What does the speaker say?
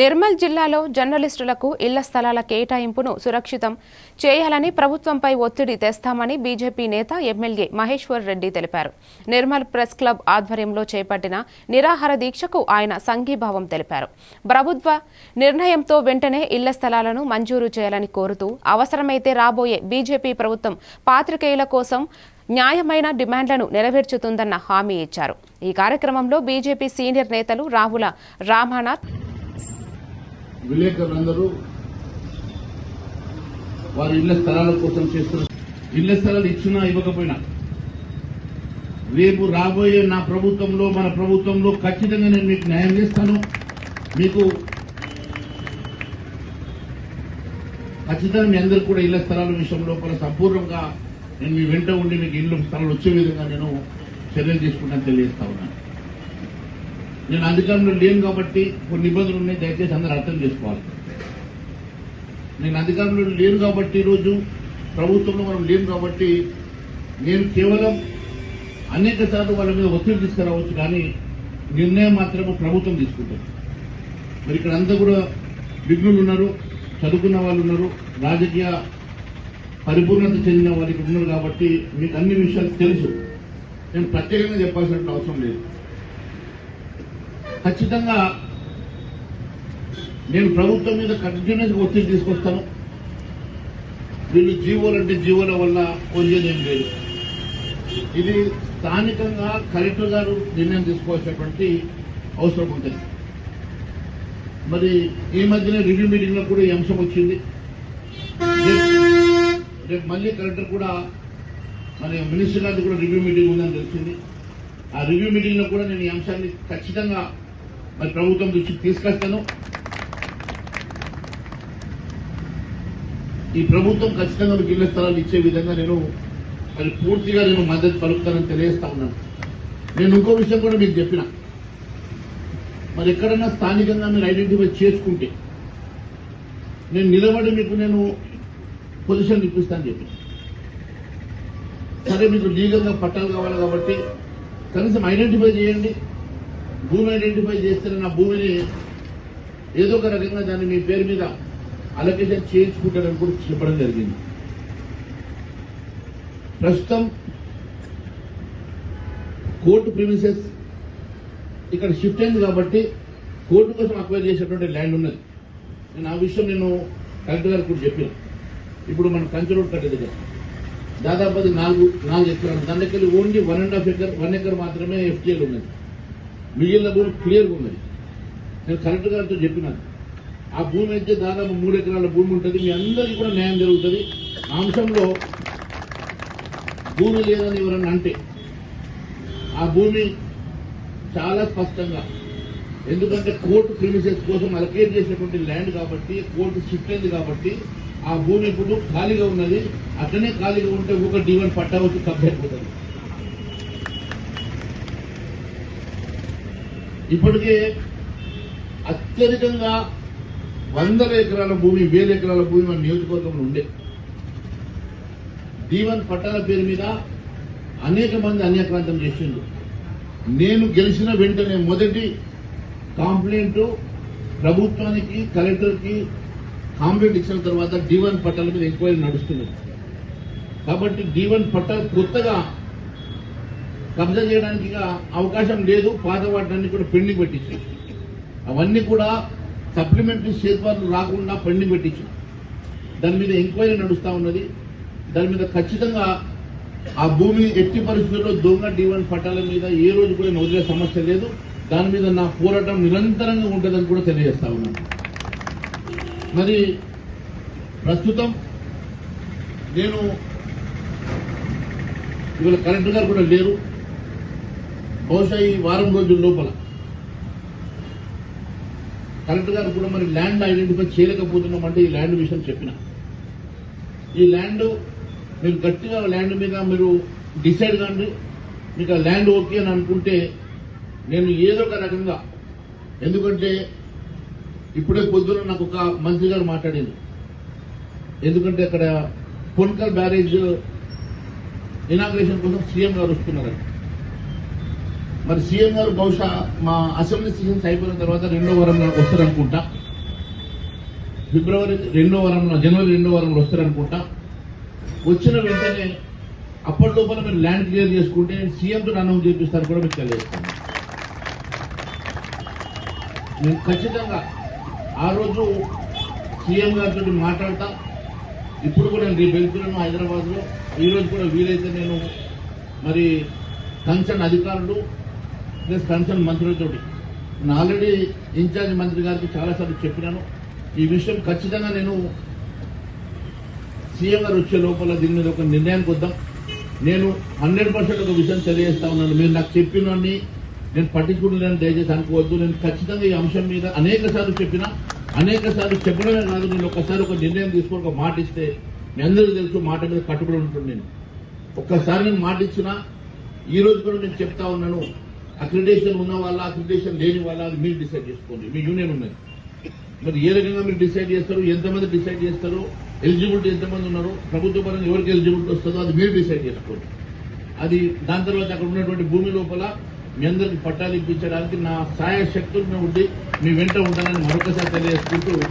నిర్మల్ జిల్లాలో జర్నలిస్టులకు ఇళ్ళ స్థలాల కేటాయింపును సురక్షితం చేయాలని ప్రభుత్వంపై ఒత్తిడి తెస్తామని బీజేపీ నేత ఎమ్మెల్యే మహేశ్వర్ రెడ్డి తెలిపారు. నిర్మల్ ప్రెస్ క్లబ్ ఆధ్వర్యంలో చేపట్టిన నిరాహార దీక్షకు ఆయన సంఘీభావం తెలిపారు. ప్రభుత్వ నిర్ణయంతో వెంటనే ఇళ్ళ స్థలాలను మంజూరు చేయాలని కోరుతూ అవసరమైతే రాబోయే బీజేపీ ప్రభుత్వం పాత్రికేయుల కోసం న్యాయమైన డిమాండ్లను నెరవేర్చుతుందన్న హామీ ఇచ్చారు. ఈ కార్యక్రమంలో బీజేపీ సీనియర్ నేతలు రాహుల రామానాథ్ విలేకరులందరూ వారి ఇళ్ళ స్థలాల కోసం చేస్తున్న ఇళ్ళ స్థలాలు ఇచ్చినా ఇవ్వకపోయినా రేపు రాబోయే నా ప్రభుత్వంలో మన ప్రభుత్వంలో ఖచ్చితంగా నేను మీకు న్యాయం చేస్తాను. మీకు ఖచ్చితంగా మీ అందరూ కూడా ఇళ్ళ స్థలాల విషయం లోపల సంపూర్ణంగా నేను మీ వెంట ఉండి మీకు ఇల్లు స్థలాలు వచ్చే విధంగా నేను చర్యలు తీసుకుంటాను తెలియజేస్తా ఉన్నాను. నేను అధికారంలో లేను కాబట్టి కొన్ని ఇబ్బందులు ఉన్నాయి దయచేసి అందరూ అర్థం చేసుకోవాలి. నేను అధికారంలో లేను కాబట్టి ఈరోజు ప్రభుత్వంలో మనం లేము కాబట్టి నేను కేవలం అనేక సార్లు వాళ్ళ మీద ఒత్తిడి తీసుకురావచ్చు కానీ నిర్ణయం మాత్రము ప్రభుత్వం తీసుకుంటుంది. మరి ఇక్కడ అంతా కూడా విఘ్నులు ఉన్నారు చదువుకున్న వాళ్ళు ఉన్నారు రాజకీయ పరిపూర్ణత చెందిన వారికి ఉన్నారు కాబట్టి మీకు అన్ని విషయాలు తెలుసు. నేను ప్రత్యేకంగా చెప్పాల్సిన అవసరం లేదు. ఖచ్చితంగా నేను ప్రభుత్వం మీద కంటిన్యూస్ ఒత్తిడి తీసుకొస్తాను. వీళ్ళు జీవోలు అంటే జీవోల వల్ల పోయేది ఏం లేదు. ఇది స్థానికంగా కలెక్టర్ గారు నిర్ణయం తీసుకోవాల్సినటువంటి అవసరం ఉంటుంది మరి ఈ మధ్యన రివ్యూ మీటింగ్లో కూడా ఈ అంశం వచ్చింది. రేపు- రేపు మళ్ళీ కలెక్టర్ కూడా మన మినిస్టర్ గారిది కూడా రివ్యూ మీటింగ్ ఉందని తెలిసింది. ఆ రివ్యూ మీటింగ్లో కూడా నేను ఈ అంశాన్ని ఖచ్చితంగా మరి ప్రభుత్వం దృష్టికి తీసుకొస్తాను ఈ ప్రభుత్వం ఖచ్చితంగా మీకు ఇళ్ళ స్థలాలు ఇచ్చే విధంగా నేను మరి పూర్తిగా నేను మద్దతు పలుకుతానని తెలియజేస్తా ఉన్నాను. నేను ఇంకో విషయం కూడా మీకు చెప్పిన. మరి ఎక్కడన్నా స్థానికంగా మీరు ఐడెంటిఫై చేసుకుంటే నేను నిలబడి మీకు నేను పొజిషన్ ఇప్పిస్తాను చెప్పి సరే మీకు లీగల్గా పట్టాలు కావాలి కాబట్టి కనీసం ఐడెంటిఫై చేయండి. భూమి ఐడెంటిఫై చేస్తే నా భూమిని ఏదో ఒక రకంగా దాన్ని మీ పేరు మీద అలొకేషన్ చేయించుకుంటారని కూడా చెప్పడం జరిగింది. ప్రస్తుతం కోర్టు ప్రిమిసెస్ ఇక్కడ షిఫ్ట్ అయింది కాబట్టి కోర్టు కోసం అక్వైర్ చేసేటువంటి ల్యాండ్ ఉన్నది. నేను ఆ విషయం నేను కలెక్టర్ గారికి కూడా చెప్పాను. ఇప్పుడు మనం కంచె రోడ్ కట్టే దగ్గర దాదాపు అది నాలుగు నాలుగు ఎకరాలు. దాంట్లోకి only one and half acre one acre మాత్రమే ఎఫ్టీఎల్ ఉన్నది. మిగిలిన భూమి క్లియర్గా ఉన్నది. నేను కలెక్టర్ గారితో చెప్పినాను ఆ భూమి అయితే దాదాపు మూడు ఎకరాల భూమి ఉంటుంది. మీ అందరికీ కూడా న్యాయం జరుగుతుంది. ఆ అంశంలో భూమి లేదని ఎవరన్నా అంటే ఆ భూమి చాలా స్పష్టంగా ఎందుకంటే కోర్టు క్రిమిసెస్ కోసం అలకేట్ చేసినటువంటి ల్యాండ్ కాబట్టి కోర్టు షిఫ్ట్ అయింది కాబట్టి ఆ భూమి ఇప్పుడు ఖాళీగా ఉన్నది. అట్లనే ఖాళీగా ఉంటే ఒక డివన్ పట్టా వచ్చి కబ్బైపోతుంది ఇప్పటికే అత్యధికంగా వందల ఎకరాల భూమి వేల ఎకరాల భూమి మన నియోజకవర్గంలో ఉండే. దీవన్ పట్టాల పేరు మీద అనేక మంది అన్యక్రాంతం చేసిండు నేను గెలిచిన వెంటనే మొదటి కాంప్లైంట్ ప్రభుత్వానికి కలెక్టర్కి కాంప్లైంట్ ఇచ్చిన తర్వాత డివన్ పట్టాల మీద ఎంక్వైరీ నడుస్తున్నది. కాబట్టి డివన్ పట్టాలు కొత్తగా కబ్జా చేయడానికి అవకాశం లేదు. పాత వాటిని కూడా పెండింగ్ పెట్టించు అవన్నీ కూడా సప్లిమెంటరీ షేర్పాట్లు రాకుండా పెండింగ్ పెట్టించు దాని మీద ఎంక్వైరీ నడుస్తూ ఉన్నది. దాని మీద ఖచ్చితంగా ఆ భూమి ఎట్టి పరిస్థితుల్లో దొంగ డివన్ పట్టాల మీద ఏ రోజు కూడా వదిలే సమస్య లేదు. దాని మీద నా పోరాటం నిరంతరంగా ఉంటుందని కూడా తెలియజేస్తా ఉన్నాను మరి ప్రస్తుతం నేను ఇవాళ కలెక్టర్ గారు కూడా లేరు. బహుశా ఈ వారం రోజుల లోపల. కలెక్టర్ గారు కూడా మరి ల్యాండ్ ఐడెంటిఫై చేయలేకపోతున్నాం అంటే ఈ ల్యాండ్ విషయం చెప్పిన. ఈ ల్యాండ్ మీరు గట్టిగా ల్యాండ్ మీద మీరు డిసైడ్ కానీ మీకు ఆ ల్యాండ్ ఓకే అని అనుకుంటే నేను ఏదో ఒక రకంగా ఎందుకంటే ఇప్పుడే పొద్దున నాకు ఒక మంత్రి గారు మాట్లాడింది ఎందుకంటే అక్కడ పొన్కల్ బ్యారేజ్ ఇనాగ్రేషన్ కోసం సీఎం గారు వస్తున్నారంట. మరి సీఎం గారు బహుశా మా అసెంబ్లీ సీజన్స్ అయిపోయిన తర్వాత రెండో వారంలో వస్తారనుకుంటా. ఫిబ్రవరి రెండో వారంలో జనవరి రెండో వారంలో వస్తారనుకుంటా. వచ్చిన వెంటనే అప్పటి లోపల మీరు ల్యాండ్ క్లియర్ చేసుకుంటే నేను సీఎంతో అనౌన్స్ చేపిస్తారు కూడా మీకు తెలియజేస్తాను నేను ఖచ్చితంగా ఆ రోజు సీఎం గారితో మాట్లాడతా. ఇప్పుడు కూడా నేను రేపు వెళ్తున్నాను హైదరాబాద్లో. ఈరోజు ఈ రోజు కూడా వీలైతే నేను మరి కన్సర్న్ అధికారులు ప్లస్ కన్సర్న్ మంత్రులతోటి. నేను ఆల్రెడీ ఇన్ఛార్జ్ మంత్రి గారికి చాలాసార్లు చెప్పినాను. ఈ విషయం ఖచ్చితంగా నేను సీఎం గారు వచ్చే లోపల దీని మీద ఒక నిర్ణయానికి వద్దాం. నేను హండ్రెడ్ పర్సెంట్ ఒక విషయం తెలియజేస్తా ఉన్నాను. మీరు నాకు చెప్పినవన్నీ నేను పట్టించుకుంటున్నాను దయచేసి అనుకోవద్దు. నేను ఖచ్చితంగా ఈ అంశం మీద అనేక సార్లు చెప్పినా అనేక సార్లు చెప్పడమే కాదు నేను ఒకసారి ఒక నిర్ణయం తీసుకొని ఒక మాట ఇస్తే మీ అందరికీ తెలుసు మాట మీద కట్టుబడి ఉంటుంది నేను. ఒక్కసారి నేను మాట ఇచ్చినా ఈ రోజు కూడా నేను చెప్తా ఉన్నాను. అక్రిడేషన్ ఉన్న వాళ్ళ అక్రిడేషన్ లేని వాళ్ళ అది మీరు డిసైడ్ చేసుకోండి. మీ యూనియన్ ఉన్నది. మరి ఏ రకంగా మీరు డిసైడ్ చేస్తారు? ఎంతమంది డిసైడ్ చేస్తారు? ఎలిజిబిలిటీ ఎంతమంది ఉన్నారు? ప్రభుత్వ పరంగా ఎవరికి ఎలిజిబిలిటీ వస్తుందో అది మీరు డిసైడ్ చేసుకోండి. అది దాని తర్వాత అక్కడ ఉన్నటువంటి భూమి లోపల మీ అందరికి పట్టాలు ఇప్పించడానికి నా సాయ శక్తులను ఉండి మీ వెంట ఉంటానని మరొకసారి తెలియజేసుకుంటూ